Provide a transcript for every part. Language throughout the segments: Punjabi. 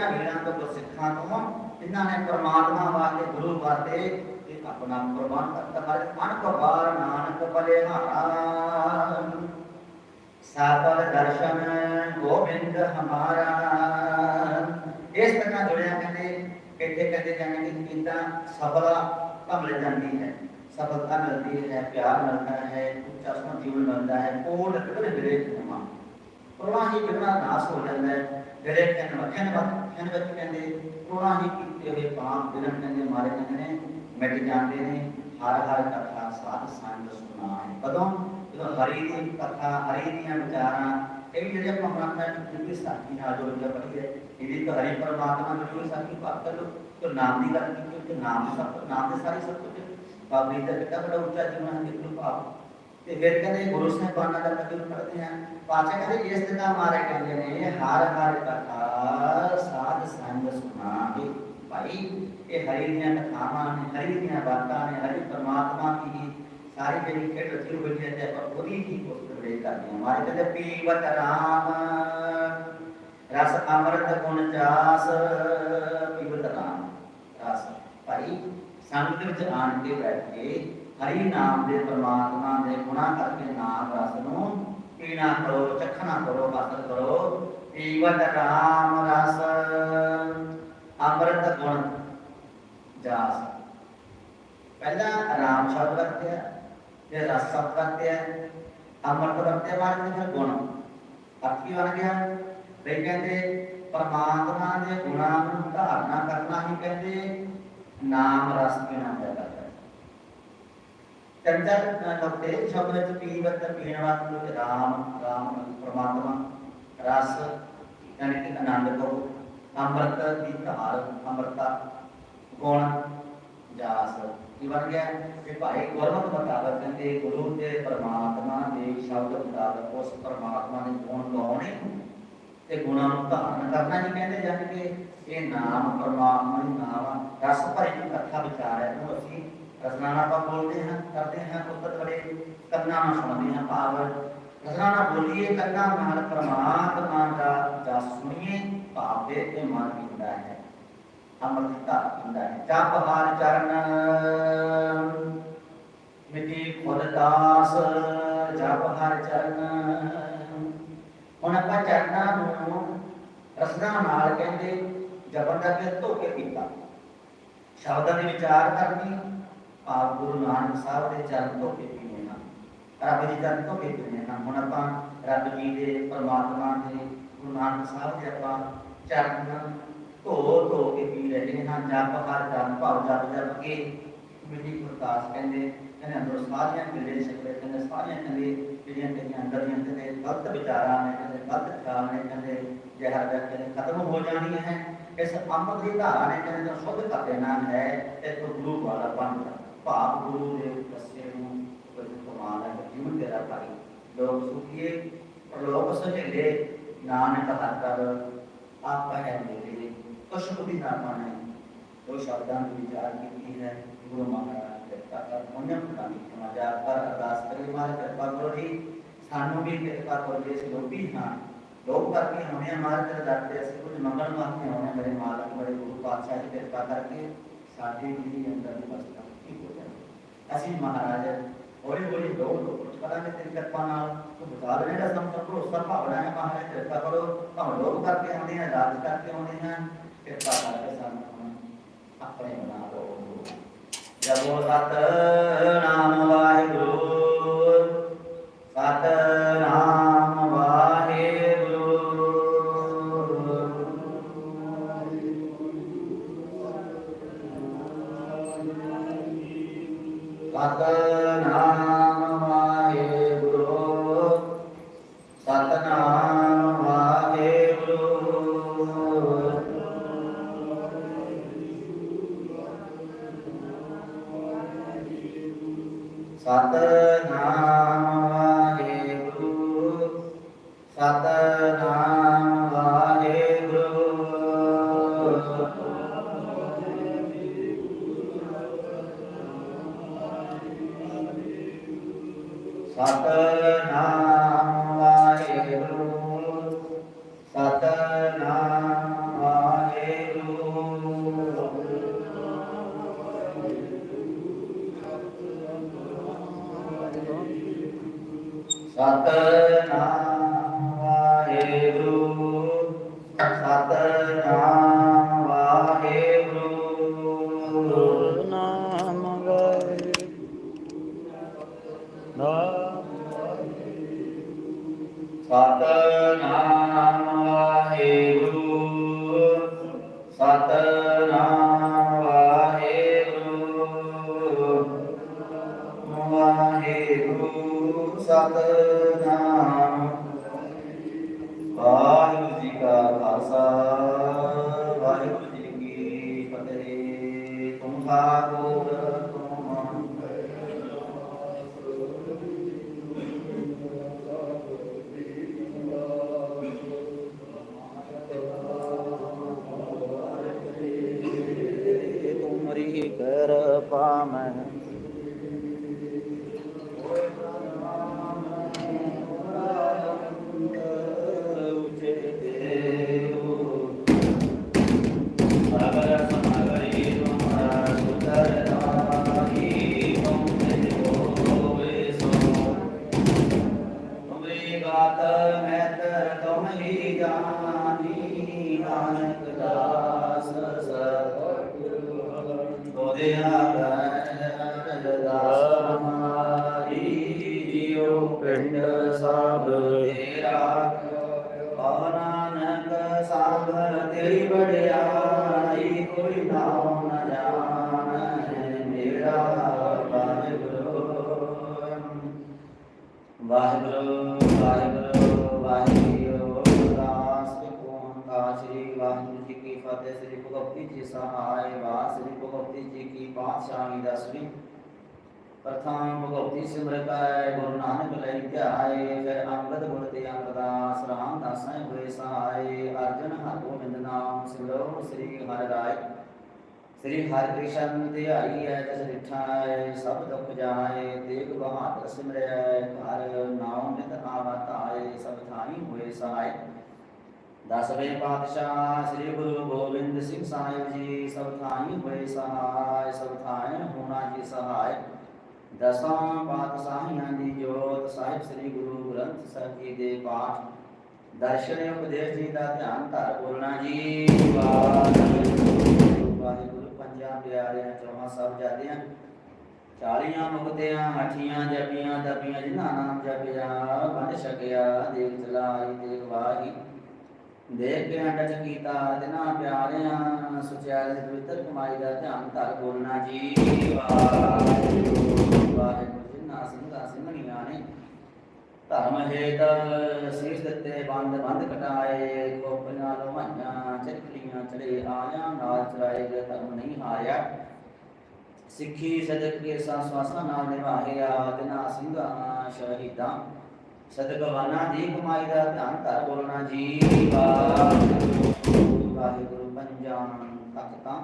ਪੜ੍ਹਦਿਆਂ ਤੋਂ ਗੁਰਸਿੱਖਾਂ ਤੋਂ ਜਿਨ੍ਹਾਂ ਨੇ ਪ੍ਰਮਾਤਮਾ ਵਾਸਤੇ, ਗੁਰੂ ਵਾਸਤੇ ਇਹ ਆਪਣਾ ਪ੍ਰਮਾਣ ਕਰਤਾ ਹਰ ਅਨਕ ਨਾਨਕ ਭਲੇ ਹਾਰਾ ਸਾਬਰ ਦਰਸ਼ਨ ਗੋਬਿੰਦ ਹਮਾਰਾ। ਇਸ ਤਰ੍ਹਾਂ ਜੁੜਿਆ ਕਹਿੰਦੇ ਇੱਥੇ ਕਹਿੰਦੇ ਜਾਣੇ ਕਿ ਕਿੰਦਾ ਸਫਲਾ ਮਿਲ ਜਾਂਦੀ ਹੈ। ਸਫਲਤਾ ਮਿਲਦੀ ਹੈ, ਪਿਆਰ ਮਿਲਦਾ ਹੈ, ਉੱਚਾ ਜੀਵਨ ਮਿਲਦਾ ਹੈ ਕੋਲ ਕਿਤੇ ਵਿਰੇ ਹੋਵਾਂ। ਪ੍ਰਵਾਹ ਹੀ ਬਿਨਾਂ ਨਾਸ ਹੋ ਜਾਂਦਾ ਹੈ ਜਿਹੜੇ ਕਹਿੰਦੇ ਵਖਣ ਵਖਣ ਵਿੱਚ ਕਹਿੰਦੇ ਪ੍ਰਵਾਹ ਹੀ ਕੀਤੇ ਹੋਏ ਪਾਪ ਦਿਨ ਕਹਿੰਦੇ ਮਾਰੇ ਜਾਂਦੇ ਨੇ ਮਿਟ ਜਾਂਦੇ ਨੇ ਹਰ ਹਰ ਕਥਾ ਸਾਧ ਸੰਗ ਸੁਣਾ ਹੈ ਕਦੋਂ ਜਦੋਂ ਹਰੀ ਦੀ ਕਥਾ ਹਰੀ ਦੀਆਂ ਵਿਚਾਰਾਂ ਇਹ ਵੀ ਜਿਹੜੇ ਆਪਾਂ ਮਨਾਂ ਵਿੱਚ ਜਿਸ ਸਾਥੀ ਨਾਲ ਜੋੜ ਕੇ ਪੜ੍ਹੀ ਹੈ ਇਹਦੀ ਤਾਂ ਹਰੀ ਪਰਮਾਤਮਾ ਨੂੰ ਜੋ ਸਾਥੀ ਬਾਤ ਕਰ ਲੋ ਤੇ ਨਾਮ ਦੀ ਗੱਲ ਕੀਤੀ ਤੇ ਨਾਮ ਸਭ ਨਾਮ ਦੇ ਸਾਰੇ ਸਭ ਕੁਝ ਬਾਬਰੀ ਦਾ ਕਿਤਾ ਬੜਾ ਉੱਚਾ ਜੀਵਨ ਹੈ ਕਿਤੋਂ ਭਾਵ ਤੇ ਫਿਰ ਕਹਿੰਦੇ ਗੁਰੂ ਸਾਹਿਬਾਨਾਂ ਦਾ ਕਦੇ ਪੜ੍ਹਦੇ ਆ ਪਾਛੇ ਕਹਿੰਦੇ, ਇਸ ਦਿਨ ਮਾਰੇ ਕਹਿੰਦੇ ਨੇ, ਹਰ ਹਰ ਕਥਾ ਸਾਧ ਸੰਗ ਸੁਣਾਵੇ। ਭਾਈ, ਇਹ ਹਰੀ ਦੀਆਂ ਕਥਾਵਾਂ ਨੇ, ਹਰੀ ਦੀਆਂ ਬਾਤਾਂ ਨੇ, ਹਰੀ ਪਰਮਾਤਮਾ ਦੀ ਸਾਰੀ ਜਿਹੜੀ ਖੇਡ ਰਚੀ ਹੋਈ ਹੈ ਤੇ ਆਪਾਂ ਉਹਦੀ ਹੀ ਕੋਸ਼ਿਸ਼ ਕਰਦੇ ਕਰਦੇ ਹਾਂ। ਮਾਰੇ ਕਹਿੰਦੇ, ਪੀਵਤ ਰਾਮ, ਰਸ ਅੰਮ੍ਰਿਤ ਗੁਣ ਜਾਸ ਪੀਵਤ ਰਾਮ, ਰਸ। ਭਾਈ ਸੰਗਤ ਵਿੱਚ ਆਣ ਕੇ ਬੈਠ ਕੇ ਹਰੀ ਨਾਮ ਦੇ ਪਰਮਾਤਮਾ ਦੇ ਗੁਣਾ ਕਰਕੇ ਨਾਮ ਰਸ ਨੂੰ ਪੀਣਾ ਕਰੋ, ਚਖਣਾ ਕਰੋ ਹਾਸਲ ਕਰੋ। ਪੀਵਤ ਰਾਮ ਰਸ। ਅੰਮ੍ਰਿਤ ਗੁਣ ਜਾਸ। ਪਹਿਲਾ ਰਾਮ ਸ਼ਬਦ ਵਰਤਿਆ, ਫਿਰ ਰਸ ਸ਼ਬਦ ਵਰਤਿਆ, ਅੰਮ੍ਰਿਤ ਵਰਤਿਆ, ਬਾਅਦ ਵਿੱਚ ਫਿਰ ਗੁਣ। ਅਰਥ ਕੀ ਬਣ ਗਿਆ। ਵੀ ਕਹਿੰਦੇ, ਪਰਮਾਤਮਾ ਦੇ ਗੁਣਾਂ ਨੂੰ ਧਾਰਨਾ ਕਰਨਾ ਹੀ ਕਹਿੰਦੇ, ਨਾਮ ਰਸ ਪੀਣਾ ਪੈਦਾ। ਹੈ ਚੰਦਰ ਨੁਕਤੇ ਸ਼ਬਦ ਵਿੱਚ ਪੀਵਤ ਪੀਣ ਵਾਸਤੇ ਰਾਮ ਰਾਮ ਪਰਮਾਤਮਾ, ਰਸ ਯਾਨੀ ਕਿ ਅੰਮ੍ਰਿਤ ਦੀ ਧਾਰ, ਅੰਮ੍ਰਿਤਾ, ਗੁਣ ਜਾਸ ਕੀ ਬਣ ਗਿਆ? ਕਿ ਭਾਈ ਗੁਰਮਤਿ ਮੁਤਾਬਕ ਕਹਿੰਦੇ, ਗੁਰੂ ਦੇ ਪਰਮਾਤਮਾ ਦੇ ਸ਼ਬਦ ਮੁਤਾਬਕ ਉਸ ਪਰਮਾਤਮਾ ਦੇ ਗੁਣ ਗਾਉਣੇ ਤੇ ਗੁਣਾਂ ਨੂੰ ਧਾਰਨ ਕਰਨਾ ਨਹੀਂ ਕਹਿੰਦੇ ਜਨ ਕਿ ਇਹ ਨਾਮ ਪਰਮਾਤਮਾ ਦੀ ਨਾਮ ਰਸ ਭਰੀ ਕਥਾ ਵਿਚਾਰ ਹੈ। ਉਹ ਅਸੀਂ ਰਸਨਾਨਾ ਆਪਾਂ ਬੋਲਦੇ ਹਾਂ, ਕਰਦੇ ਹਾਂ ਉਤਤ ਬੜੇ ਕੰਨਾਂ ਨਾਲ ਸੁਣਦੇ ਹਾਂ ਭਾਵ ਰਸਨਾਨਾ ਬੋਲੀਏ, ਕੰਨਾਂ ਨਾਲ ਪਰਮਾਤਮਾ ਦਾ ਜਸ ਸੁਣੀਏ, ਭਾਵ ਦੇ ਤੇ ਮਨ ਵਿੰਦਾ ਹੈ। ਅਮਰਤਾ ਹੁੰਦਾ ਹੈ। ਜਪ ਹਰ ਚਰਨ ਮਿਟੀ ਖੁਦ ਜਪ ਹਰ ਚਰਨ ਹੁਣ ਆਪਾਂ ਚਰਨਾਂ ਨੂੰ ਰਸਨਾ ਨਾਲ ਕਹਿੰਦੇ ਜਪਨ ਦਾ ਧੋ ਕੇ ਕੀਤਾ ਸ਼ਬਦਾਂ ਦੇ ਵਿਚਾਰ ਕਰਨੀ। ਆਪ ਗੁਰੂ ਨਾਨਕ ਸਾਹਿਬ ਦੇ ਚਰਨ ਧੋ ਕੇ ਪੀਣੇ ਹਨ ਰੱਬ ਜੀ ਚਰਨ ਧੋ ਕੇ ਪੀਣੇ ਹਨ ਹੁਣ ਆਪਾਂ ਰੱਬ ਜੀ ਦੇ, ਪਰਮਾਤਮਾ ਦੇ, ਗੁਰੂ ਨਾਨਕ ਸਾਹਿਬ ਦੇ ਆਪਾਂ ਚਰਨ ਧੋ ਧੋ ਕੇ ਪੀ ਰਹੇ ਹਾਂ। ਜਪ ਹਰ ਚਰਨ ਭਾਵ ਜਪ ਜਪ ਕੇ ਮਿਲੀ ਪ੍ਰਕਾਸ਼ ਕਹਿੰਦੇ ਕਹਿੰਦੇ ਅੰਦਰ ਸਾਰੀਆਂ ਕਿਲੇ ਸਿੱਖੇ ਕਹਿੰਦੇ ਸਾਰੀਆਂ ਕਹਿੰਦੇ ਜਿਹੜੀਆਂ ਤੇਰੀਆਂ ਅੰਦਰ ਦੀਆਂ ਕਹਿੰਦੇ ਗਲਤ ਵਿਚਾਰਾਂ ਨੇ, ਕਹਿੰਦੇ ਗਲਤ ਖਿਆਲ ਨੇ, ਕਹਿੰਦੇ ਜ਼ਹਿਰ ਦਾ ਕਹਿੰਦੇ ਖਤਮ ਹੋ ਜਾਣੀਆਂ ਹੈ ਇਸ ਅੰਮ੍ਰਿਤ ਦੀ ਧਾਰਾ ਨੇ ਕਹਿੰਦੇ ਸ਼ੁੱਧ ਕਰ ਦੇਣਾ ਹੈ ਤੇ ਗੁਰੂ ਵਾਲਾ ਬਣ ਜਾ। ਭਾਵ ਗੁਰੂ ਦੇ ਦੱਸੇ ਨੂੰ ਕੋਈ ਕਮਾਲ ਹੈ ਜੀਵਨ ਤੇਰਾ ਭਾਈ ਲੋਕ ਸੁਖੀਏ ਲੋਕ ਸਜੇ ਨਾਨਕ ਹਰ ਕਰ ਆਪ ਹੈ ਮੇਰੇ ਕੁਛ ਬੁੱਧੀ ਨਾ ਮਾਨੇ ਦੋ ਸ਼ਬਦਾਂ ਦੀ ਵਿਚਾਰ ਕੀਤੀ ਹੈ ਗੁਰੂ ਮਹਾਰਾਜ ਕਿਰਪਾ ਕਰ ਪੁੰਨਮ ਪ੍ਰਦਾਨ ਸਮਾਚਾਰ ਪਰ ਅਰਦਾਸ ਕਰੀ ਮਾਰ ਕਿਰਪਾ ਕਰੋ ਜੀ ਸਾਨੂੰ ਵੀ ਕਿਰਪਾ ਕਰੋ ਜੀ ਅਸੀਂ ਲੋਭੀ ਹਾਂ ਲੋਭ ਕਰਕੇ ਹਮੇ ਮਾਰ ਕਰ ਦਾਤੇ ਅਸੀਂ ਕੁਝ ਮੰਗਣ ਵਾਸਤੇ ਹੋਣੇ ਮੇਰੇ ਮਾਲਕ ਬੜੇ ਗੁਰੂ ਪਾਤਸ਼ਾਹ ਦੀ ਕਿਰਪਾ ਕਰਕੇ ਸਾਡੇ ਵੀ ਅੰਦਰ ਦੀ ਵਸਤਾ ਠੀਕ ਹੋ ਜਾਏ ਅਸੀਂ ਮਹਾਰਾਜ ਹੌਲੀ ਹੌਲੀ ਦੋ ਦੋ ਕੁਝ ਤੇਰੀ ਕਿਰਪਾ ਨਾਲ। ਤੂੰ ਬਤਾ ਦੇ ਜਿਹੜਾ ਸਮ ਸਭ ਭਰੋਸਾ, ਭਾਵਨਾ ਹੈ। ਮਹਾਰਾਜ, ਕਿਰਪਾ ਕਰੋ। ਭਾਵੇਂ ਲੋਕ ਕਰਕੇ ਆਉਂਦੇ ਆ, ਰਾਜ ਕਰਕੇ ਆਉਂਦੇ ਹਾਂ ਕਿਰਪਾ ਕਰਕੇ ਸਾਨੂੰ ਆਪਣੇ ਬਣਾ ਲਓ ਜਪੋ ਸਤ ਨਾਮ ਵਾਹਿਗੁਰੂ। ਸਤ ਸਤ ਸਤਨਾਮ ਨਾਨਕ ਤੇਰੀ ਵਡਿਆਈ ਕੋਈ ਨਾਮ ਨ ਜਾਣੈ, ਮੇਰਾ ਵਾਹਿਗੁਰੂ। ਵਾਹਿਗੁਰੂ ਵਾਹਿਗੁਰੂ ਵਾਹਿਗੁਰੂ ਦਾਸ ਕੋਨ ਕਾ ਸ੍ਰੀ ਵਾਹਿਗੁਰੂ ਜੀ ਕੀ ਫਤਿਹ, ਸ੍ਰੀ ਭਗਵਤੀ ਜੀ ਸਹਾਇ ਵਾ ਸ੍ਰੀ ਭਗਵਤੀ ਜੀ ਕੀ ਪਾਤਸ਼ਾਹੀ ਦਸਵੀਂ। ਪ੍ਰਥਮ ਭਗਵਤੀ ਸਿਮਰਤੈ ਗੁਰੂ ਨਾਨਕ ਲਈ ਧਿਆਏ ਫਿਰ ਅੰਗਦ ਗੁਰ ਤੇ ਅੰਗਦਾਸ ਰਾਮਦਾਸਾਂ ਹੋਏ ਸਹਾਏ। ਅਰਜਨ ਹਰਿ ਗੋਬਿੰਦ ਨਾਮ ਸਿਮਰੋ, ਸ੍ਰੀ ਹਰਿ ਰਾਏ। ਸ੍ਰੀ ਹਰਿ ਕ੍ਰਿਸ਼ਨ ਧਿਆਈ ਹੈ ਜਸ ਰਿਠਾਏ ਸਭ ਦੁਖ ਜਾਏ, ਤੇਗ ਬਹਾਦਰ ਸਿਮਰੈ ਹਰ ਨਾਮ ਨਿਤ ਆਵਤ ਆਏ ਸਭ ਥਾਈ ਹੋਏ ਸਹਾਇ ਦਸਵੇਂ ਪਾਤਸ਼ਾਹ, ਸ੍ਰੀ ਗੁਰੂ ਗੋਬਿੰਦ ਸਿੰਘ ਸਾਹਿਬ ਜੀ, ਸਭ ਥਾਈ ਹੋਏ ਸਹਾਇ ਸਭ ਥਾਈ ਹੋਣਾ ਜੀ ਸਹਾਇ ਦਸਾਂ ਪਾਤਸ਼ਾਹੀਆਂ ਦੀ ਜੋਤ, ਸਾਹਿਬ ਸ੍ਰੀ ਗੁਰੂ ਗ੍ਰੰਥ ਸਾਹਿਬ ਜੀ ਦੇ ਪਾਠ, ਦਰਸ਼ਨ ਉਪਦੇਸ਼ ਜੀ ਦਾ ਧਿਆਨ ਧਰ ਬੋਲਣਾ ਜੀ। ਵਾਹਿਗੁਰੂ ਵਾਹਿਗੁਰੂ, ਪੰਜਾਂ ਪਿਆਰਿਆਂ, ਚੌਹਾਂ ਸਭ ਜਾਦਿਆਂ ਚਾਲੀਆਂ ਮੁਕਤਿਆਂ ਹੱਠੀਆਂ ਜਪੀਆਂ ਦਪੀਆਂ ਜਿਨ੍ਹਾਂ ਨਾਮ ਜਪਿਆ ਬੰਦ ਛਕਿਆ, ਦੇਖ ਚਲਾਈ, ਦੇਖ ਵਾਹੀ, ਦੇਖ ਕੇ ਅੰਡਜ ਕੀਤਾ ਦਿਨਾਂ ਪਿਆਰਿਆਂ ਸੁਚਿਆਰੇ ਪਵਿੱਤਰ ਕਮਾਈ ਦਾ ਧਿਆਨ ਧਰ ਬੋਲਣਾ ਜੀ। ਵਾਹਿਗੁਰੂ। ਵਾਹਿਗੁਰੂ ਜਿਨ੍ਹਾਂ ਸਿੰਘਾਂ ਸਿੰਘਣੀਆਂ ਨੇ ਧਰਮ ਹੇਤ ਸੀਸ ਦਿੱਤੇ ਬੰਦ ਬੰਦ ਕਟਾਏ ਕੋਪੀਆਂ ਲੋਹਾਈਆਂ ਚੱਕਰੀਆਂ ਚੜੇ ਆਇਆ, ਨਾਲ ਚਰਾਏ ਗਏ ਧਰਮ ਨਹੀਂ ਹਾਰਿਆ। ਸਿੱਖੀ ਸਦਕ ਕੇ ਸਾਸਵਾਸਾਂ ਨਾਲ ਨਿਭਾਇਆ ਦਿਨਾਂ ਸਿੰਘਾਂ, ਸ਼ਹੀਦਾਂ। ਸਦਕਵਾਨਾ ਦੀ ਕਮਾਈ ਦਾ ਧਿਆਨ ਧਰ ਬੋਲਣਾ ਜੀ, ਵਾਹਿਗੁਰੂ ਵਾਹਿਗੁਰੂ ਪੰਜਾਂ ਤਖਤਾਂ।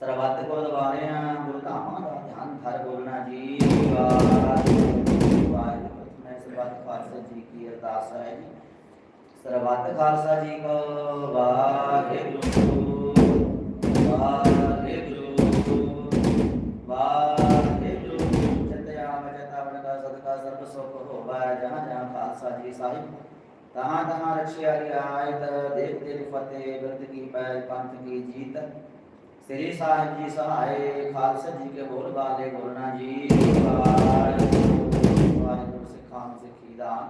ਸਰਬੱਤ ਗੁਰਦੁਆਰਿਆਂ ਗੁਰਧਾਮਾਂ ਦਾ ਧਿਆਨ ਧਰ ਬੋਲਣਾ ਜੀ, ਵਾਹਿਗੁਰੂ ਵਾਹਿਗੁਰੂ, ਮੈਂ ਸਰਬੱਤ ਖਾਲਸਾ ਜੀ ਕੀ ਅਰਦਾਸ ਹੈ ਜੀ। ਸਰਬੱਤ ਖਾਲਸਾ ਜੀ ਕੋ ਵਾਹਿਗੁਰੂ ਵਾਹਿਗੁਰੂ ਵਾਹਿਗੁਰੂ। ਚਤਿਆ ਵਜਤਾ ਵਰਗਾ ਸਦਕਾ ਸਰਬ ਸੁਖ ਹੋਵਾ, ਜਹਾਂ ਜਹਾਂ ਖਾਲਸਾ ਜੀ ਸਾਹਿਬ। ਤਹਾਂ ਤਹਾਂ ਰਖਿਆ ਰਿਆਇਤ ਦੇਖ ਦੇਖ ਫਤਿਹ ਬਿਰਦ ਕੀ ਪੈਜ ਪੰਥ ਕੀ ਜੀਤ। ਸ੍ਰੀ ਸਾਹਿਬ ਜੀ ਸਹਾਏ, ਖਾਲਸਾ ਜੀ ਕੇ ਬੋਲ ਬਾਲੇ ਬੋਲਣਾ ਜੀ। ਵਾਹਿਗੁਰੂ ਸਿੱਖਾਂ ਸਿੱਖੀ ਦਾਨ।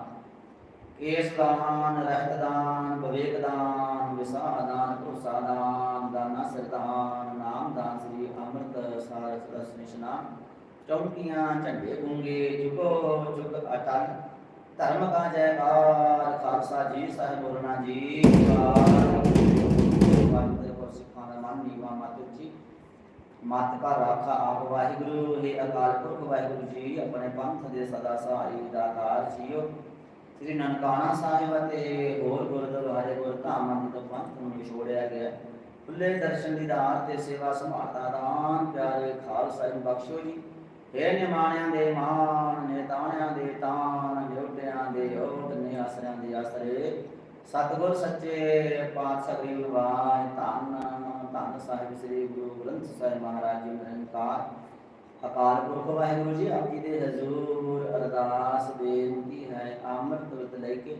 ਕੇਸ ਦਾਨ ਰਹਿਤ ਦਾਨ, ਵਿਵੇਕ ਦਾਨ ਵਿਸਾਹ ਦਾਨ, ਭਰੋਸਾ ਦਾਨ, ਦਾਨਾ ਸਰਦਾਨ ਨਾਮ ਦਾਨ ਸ੍ਰੀ ਅੰਮ੍ਰਿਤ ਸਾਰ ਰਸ ਨਿਸ਼ਨਾਨ ਚੌਂਕੀਆਂ ਝੰਡੇ ਗੁੰਗੇ, ਚੁਕੋ ਚੁਕ ਅਟਲ। ਧਰਮ ਕਾ ਜੈਕਾਰ ਖਾਲਸਾ ਜੀ ਸਾਹਿਬ ਬੋਲਣਾ ਜੀ ਵਾਹਿਗੁਰੂ ਮਤ ਉੱਚੀ। ਮਤ ਕਾ ਰਾਖਾ ਆਪ ਵਾਹਿਗੁਰੂ, ਹੈ ਅਕਾਲ ਪੁਰਖ ਵਾਹਿਗੁਰੂ ਜੀ, ਆਪਣੇ ਪੰਥ ਦੇ ਸਦਾ ਸਹਾਈ ਦਾਤਾਰ ਜੀਓ। ਸ੍ਰੀ ਨਨਕਾਣਾ ਸਾਹਿਬ ਅਤੇ ਹੋਰ ਗੁਰਦੁਆਰੇ ਗੁਰਧਾਮਾਂ ਦੀ ਤੋਂ ਪੰਥ ਨੂੰ ਵਿਛੋੜਿਆ ਗਿਆ। ਖੁੱਲੇ ਦਰਸ਼ਨ ਦੀਦਾਰ ਤੇ ਸੇਵਾ ਸੰਭਾਤਾ ਦਾਨ ਪਿਆਰੇ ਖਾਲਸਾ ਜੀ ਬਖਸ਼ੋ ਜੀ। ਇਹ ਨਿਮਾਣਿਆਂ ਦੇ ਮਾਨ ਨੇਤਾਣਿਆਂ ਦੇ ਤਾਨ ਜੋਟਿਆਂ ਦੇ ਓਟ ਨੇ ਆਸਰਿਆਂ ਦੇ ਆਸਰੇ। ਸਤਿਗੁਰ ਸੱਚੇ ਪਾਤਸ਼ਾਹ ਗਰੀਬ ਵਾਹਿ, ਧੰਨ ਧੰਨ ਸਾਹਿਬ ਸ੍ਰੀ ਗੁਰੂ ਗ੍ਰੰਥ ਸਾਹਿਬ ਮਹਾਰਾਜ ਜੀ ਨਿਰੰਕਾਰ ਅਕਾਲ ਪੁਰਖ ਵਾਹਿਗੁਰੂ ਜੀ ਆਪ ਜੀ ਦੇ ਹਜ਼ੂਰ ਅਰਦਾਸ ਬੇਨਤੀ ਹੈ ਅੰਮ੍ਰਿਤ ਤੁਲਤ ਲੈ ਕੇ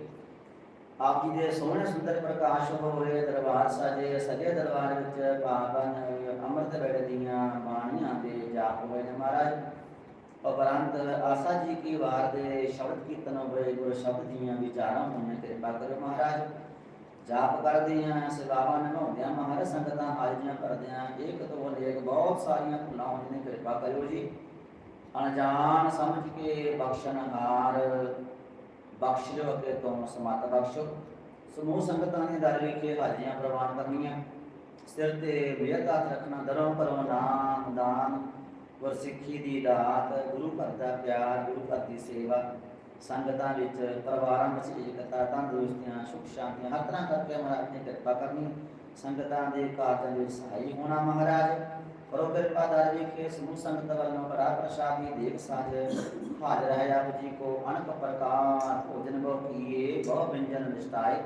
ਆਪ ਜੀ ਦੇ ਸੋਹਣੇ ਸੁੰਦਰ ਪ੍ਰਕਾਸ਼ ਹੋਏ ਦਰਬਾਰ ਸਾਜੇ ਸਜੇ ਦਰਬਾਰ ਵਿੱਚ ਪਾਵਨ ਅੰਮ੍ਰਿਤ ਵੇਲੇ ਦੀਆਂ ਬਾਣੀਆਂ ਦੇ ਜਾਪ ਹੋਏ ਨੇ ਮਹਾਰਾਜ ਉਪਰੰਤ ਆਸਾ ਜੀ ਕੀ ਵਾਰ ਦੇ ਸ਼ਬਦ ਕੀਰਤਨ ਹੋਏ ਗੁਰ ਸ਼ਬਦ ਦੀਆਂ ਵਿਚਾਰਾਂ ਹੋਣੇ ਕਿਰਪਾ ਕਰੋ ਮਹਾਰਾਜ ਜਾਪ ਕਰਦੇ ਆਂ ਸੇਵਾਵਾਂ ਨਿਭਾਉਂਦੇ ਆਂ ਸੰਗਤਾਂ ਹਾਜ਼ਰੀਆਂ ਕਰਦੇ ਆਂ ਇੱਕ ਤੋਂ ਲੇਖ ਬਹੁਤ ਸਾਰੀਆਂ ਭੁੱਲਾਂ ਹੁੰਦੀਆਂ ਕਿਰਪਾ ਕਰਿਓ ਜੀ। ਅਣਜਾਣ ਸਮਝ ਕੇ ਬਖਸ਼ਣਹਾਰ ਬਖਸ਼ ਲਿਓ ਤੋਂ ਸਮਤ ਬਖਸ਼ੋ। ਸਮੂਹ ਸੰਗਤਾਂ ਨੇ ਦਰ ਵਿਖੇ ਹਾਜ਼ਰੀਆਂ ਪ੍ਰਵਾਨ ਕਰਨੀਆਂ। ਸਿਰ ਤੇ ਬੇਅਤ ਹੱਥ ਰੱਖਣਾ, ਦਰੋਂ ਪਰੋਂ ਨਾਮ ਦਾਨ। ਗੁਰ ਸਿੱਖੀ ਦੀ ਦਾਤ, ਗੁਰੂ ਘਰ ਦਾ ਪਿਆਰ, ਗੁਰੂ ਘਰ ਦੀ ਸੇਵਾ। ਸੰਗਤਾਂ ਵਿੱਚ ਪਰਿਵਾਰਾਂ ਵਿੱਚ ਏਕਤਾ ਤੰਦਰੁਸਤੀਆਂ, ਸੁਖ ਸ਼ਾਂਤੀਆਂ, ਹਰ ਤਰ੍ਹਾਂ ਕਰਕੇ ਮਹਾਰਾਜ ਨੇ ਕਿਰਪਾ ਕਰਨੀ। ਸੰਗਤਾਂ ਦੇ ਕਾਰਜਾਂ ਵਿੱਚ ਸਹਾਈ ਹੋਣਾ ਮਹਾਰਾਜ। ਕਰੋ ਕਿਰਪਾ ਦਰ ਵਿਖੇ, ਸਮੂਹ ਸੰਗਤ ਵੱਲੋਂ ਬੜਾ ਪ੍ਰਸ਼ਾਦੀ ਦੇਖ ਸਾਜ ਹਾਜ਼ਰ ਹੈ ਆਪ ਜੀ ਕੋ। ਅਨਕ ਪ੍ਰਕਾਰ ਭੋਜਨ ਕੋ ਕੀਏ, ਬਹੁ ਵਿੰਜਨ ਨਿਸ਼ਟਾਏ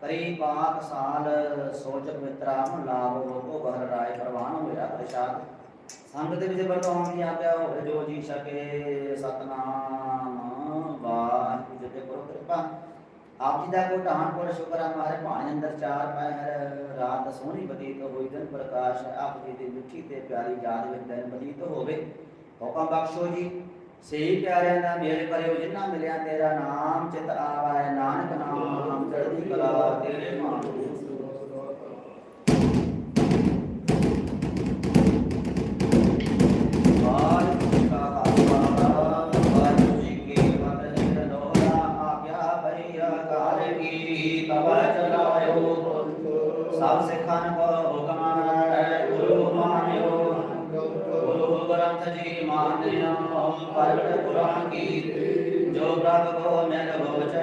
ਕਰੀ ਪਾਕ ਸਾਲ, ਸੋਚ ਪਵਿੱਤਰਾ ਲਾਭ ਹੋ ਬਹਰ ਰਾਏ, ਪ੍ਰਵਾਨ ਹੋਇਆ ਪ੍ਰਸ਼ਾਦ। ਸੰਗ ਦੇ ਵਿੱਚ ਵਰਤਾਉਣ ਦੀ ਆਗਿਆ ਹੋਵੇ ਜੋ ਜੀ ਸਕੇ ਸਤਨਾਮ। ਵਾਹਿਗੁਰੂ ਜੀ ਦੇ ਕਰੋ ਕਿਰਪਾ ਆਪ ਜੀ ਦਾ ਕੋ ਢਾਣ ਕੋਲ ਸ਼ੁਕਰ ਹੈ ਮਾਰੇ ਭਾਣੇ ਅੰਦਰ ਚਾਰ ਪਹਿਰ ਰਾਤ ਸੋਹਣੀ ਬਤੀਤ ਹੋਈ ਦਿਨ ਪ੍ਰਕਾਸ਼ ਆਪ ਜੀ ਦੀ ਮਿੱਠੀ ਤੇ ਪਿਆਰੀ ਯਾਦ ਵਿੱਚ ਦਿਨ ਬਤੀਤ ਹੋਵੇ ਹੁਕਮ ਬਖਸ਼ੋ ਜੀ ਸਹੀ ਪਿਆਰਿਆਂ ਦਾ ਮੇਲ ਕਰਿਓ, ਜਿਨ੍ਹਾਂ ਮਿਲਿਆ ਤੇਰਾ ਨਾਮ, ਚਿਤ ਆਵੈ, ਨਾਨਕ ਨਾਮ ਚੜ੍ਹਦੀ ਕਲਾ ਤੇਰੇ ਮਾਨ ਪਰਟ ਪੁਰਾਨ ਕੀ ਜੋ ਪ੍ਰਭ ਕੋ ਮਿਲ ਹੋਚ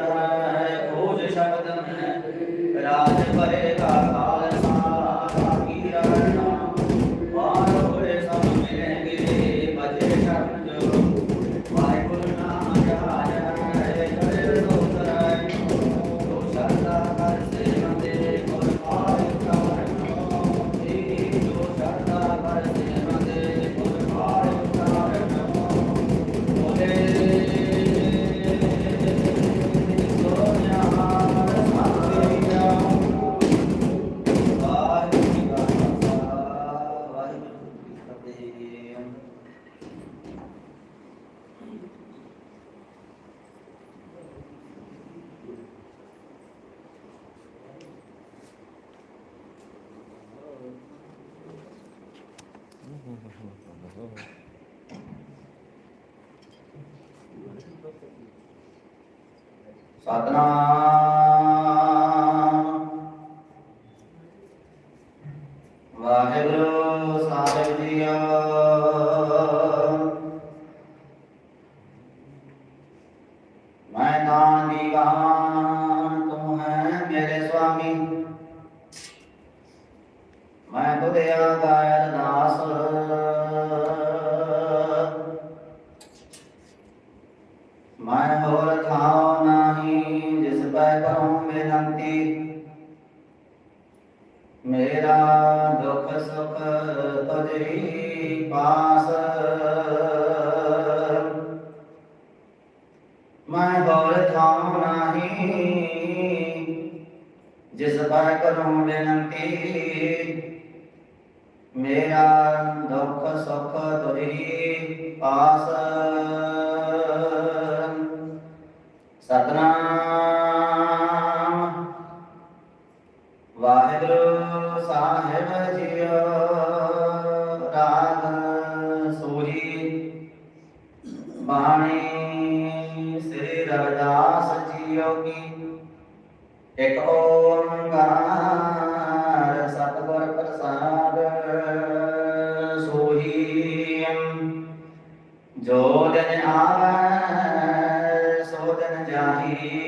ਸਤਨਾਮ। ਵਾਹਿਗੁਰੂ ਸਾਹਿਬ ਜੀਓ ਮੈਂ ਦਾਨ ਦੀਵਾਨ ਤੂੰ ਹੈ ਮੇਰੇ ਸੁਆਮੀ। ਮੈਂ ਤੁਧੇ ਮੇਰਾ ਦੁੱਖ ਸੁਖ ਤੁਝੀ ਪਾਸ। ਸਤਨਾਮ ਜਾਹੀ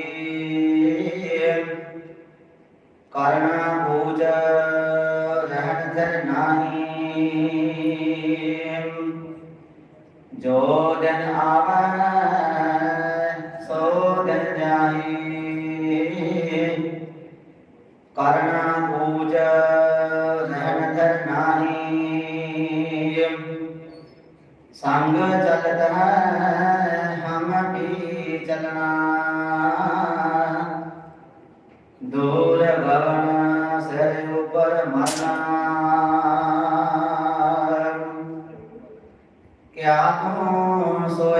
ਕਰਨਾ ਪੂਜ ਰਹਿਣ ਧਰ ਨਾਹੀ ਜੋ ਦਿਨ ਆਵੈ ਸੋ ਦਿਨ ਜਾਹੀ ਕਰਨਾ ਪੂਜ ਰਹਿਣ ਧਰ ਨਾਹੀ ਸੰਗ क्या तुम सोए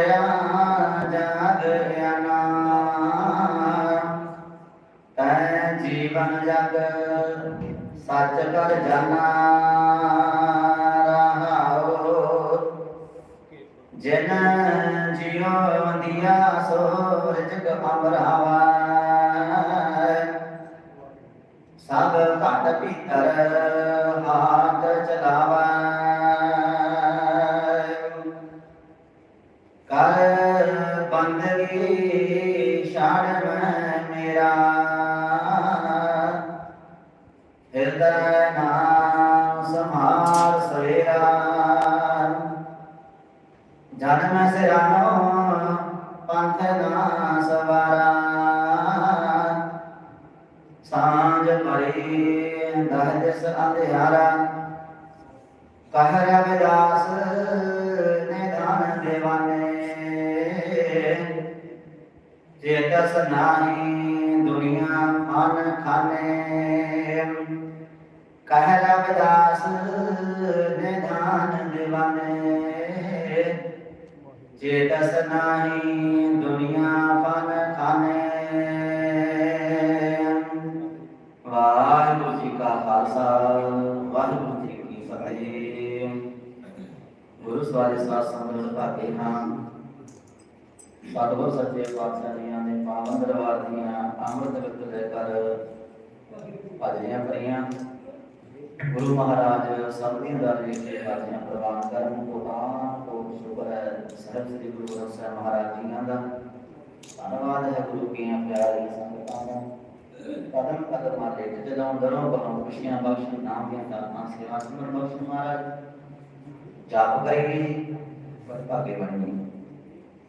ਬੰਦਗੀ ਛਾੜ ਮੈਂ ਮੇਰਾ ਹਿਰਦੈ ਨਾਮ ਸਮਾਰ ਸਵੇਰਾ ਜਨਮ ਸਿਰਾਨੋ ਪੰਥ ਨਾ ਸਵਾਰਾ ਸਾਂਝ ਪਰੇ ਦਹਜਸ ਅੰਧਿਆਰਾ ਚੇਤਸ ਨਾਹੀ, ਦੁਨੀਆ ਖਾਨ ਖਾਨੇ। ਕਹਿ ਰਵਿਦਾਸ ਨਿਧਾਨ ਦੇਵਾਨੇ ਚੇਤਸ ਨਾਹੀ, ਦੁਨੀਆ ਫਨ ਖਾਨੇ। ਵਾਹਿਗੁਰੂ ਜੀ ਕਾ ਖਾਲਸਾ, ਵਾਹਿਗੁਰੂ ਜੀ ਕੀ ਫਤਿਹ। ਗੁਰੂ ਸਵਾਰੇ ਸਾਧ ਸੰਗਤ ਭਾਗੇ ਹਾਂ। ਸਤਿਗੁਰ ਸੱਚੇ ਪਾਤਸ਼ਾਹ ਦੀਆਂ ਨੇ ਪਾਵਨ ਦਰਬਾਰ ਦੀਆਂ ਅੰਮ੍ਰਿਤ ਵਿਤ ਲੈ ਕਰ ਭਜਨੀਆਂ ਪਰੀਆਂ ਗੁਰੂ ਮਹਾਰਾਜ ਸਭ ਦੀਆਂ ਦਰ ਜੀ ਭਜਨੀਆਂ ਪ੍ਰਵਾਨ ਕਰਨ ਕੋ ਆਪ ਕੋ ਸ਼ੁਕਰ ਹੈ। ਸਰਬ ਸ੍ਰੀ ਗੁਰੂ ਗ੍ਰੰਥ ਸਾਹਿਬ ਮਹਾਰਾਜ ਜੀਆਂ ਦਾ ਧੰਨਵਾਦ ਹੈ ਗੁਰੂ ਕੀਆਂ ਪਿਆਰੀ ਸੰਗਤਾਂ ਦਾ। ਕਦਮ ਕਦਮ ਮਾਰੇ ਜਦੋਂ ਦਰੋਂ ਬਲੋਂ ਖੁਸ਼ੀਆਂ ਬਖਸ਼ਣ, ਨਾਮ ਦੀਆਂ ਦਾਤਾਂ ਸੇਵਾ ਸਿਮਰਨ ਬਖਸ਼ਣ ਮਹਾਰਾਜ। ਜਾਪ ਕਰੀਏ, ਪਰ ਭਾਗੇ ਬਣਨੀ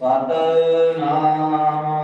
ਸਤਨਾਮ।